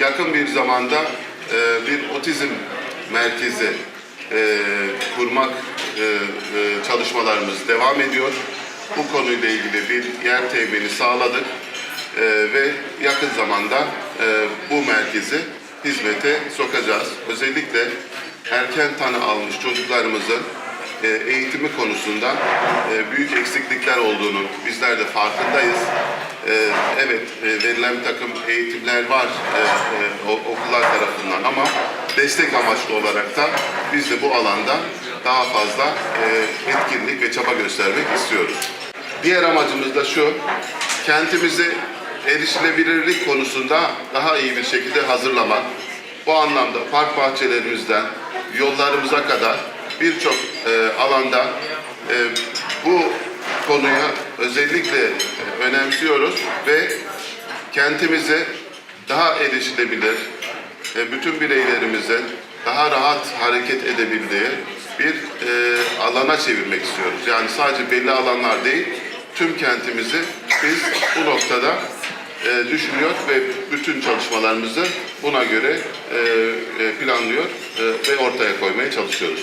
yakın bir zamanda e, bir otizm merkezi e, kurmak e, e, çalışmalarımız devam ediyor. Bu konuyla ilgili bir yer temini sağladık E, ve yakın zamanda e, bu merkezi hizmete sokacağız. Özellikle erken tanı almış çocuklarımızın e, eğitimi konusunda e, büyük eksiklikler olduğunu bizler de farkındayız. Evet e, verilen bir takım eğitimler var e, e, okullar tarafından ama destek amaçlı olarak da biz de bu alanda daha fazla e, etkinlik ve çaba göstermek istiyoruz. Diğer amacımız da şu, kentimizi erişilebilirlik konusunda daha iyi bir şekilde hazırlamak. Bu anlamda park bahçelerimizden yollarımıza kadar birçok e, alanda e, konuyu özellikle önemsiyoruz ve kentimizi daha erişilebilir, bütün bireylerimizin daha rahat hareket edebildiği bir e, alana çevirmek istiyoruz. Yani sadece belli alanlar değil, tüm kentimizi biz bu noktada e, düşünüyor ve bütün çalışmalarımızı buna göre e, planlıyor ve ortaya koymaya çalışıyoruz.